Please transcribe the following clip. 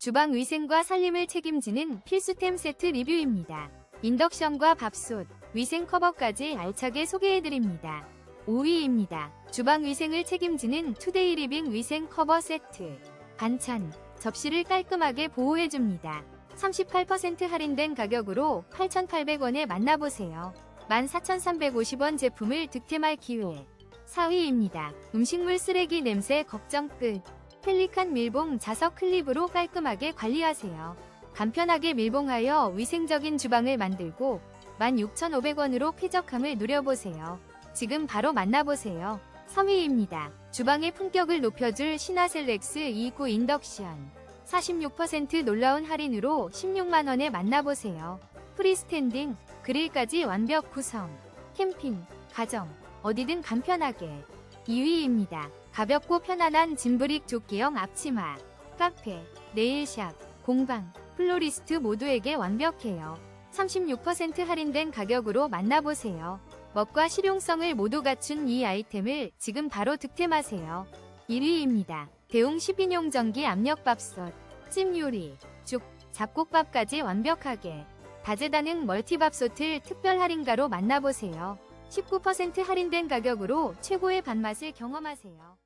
주방 위생과 살림을 책임지는 필수템 세트 리뷰입니다. 인덕션과 밥솥, 위생 커버까지 알차게 소개해드립니다. 5위입니다. 주방 위생을 책임지는 투데이 리빙 위생 커버 세트. 반찬, 접시를 깔끔하게 보호해줍니다. 38% 할인된 가격으로 8,800원에 만나보세요. 14,350원 제품을 득템할 기회. 4위입니다. 음식물 쓰레기 냄새 걱정 끝. 펠리칸 밀봉 자석 클립으로 깔끔하게 관리하세요. 간편하게 밀봉하여 위생적인 주방을 만들고 16,500원으로 쾌적함을 누려보세요. 지금 바로 만나보세요. 3위입니다. 주방의 품격을 높여줄 시나셀렉스 29 인덕션. 46% 놀라운 할인으로 16만원에 만나보세요. 프리스탠딩, 그릴까지 완벽 구성. 캠핑, 가정, 어디든 간편하게. 2위입니다. 가볍고 편안한 짐브릭 조끼형 앞치마. 카페, 네일샵, 공방, 플로리스트 모두에게 완벽해요. 36% 할인된 가격으로 만나보세요. 멋과 실용성을 모두 갖춘 이 아이템을 지금 바로 득템하세요. 1위입니다. 대웅 10인용 전기 압력밥솥, 찜 요리, 죽, 잡곡밥까지 완벽하게. 다재다능 멀티밥솥을 특별 할인가로 만나보세요. 19% 할인된 가격으로 최고의 밥맛을 경험하세요.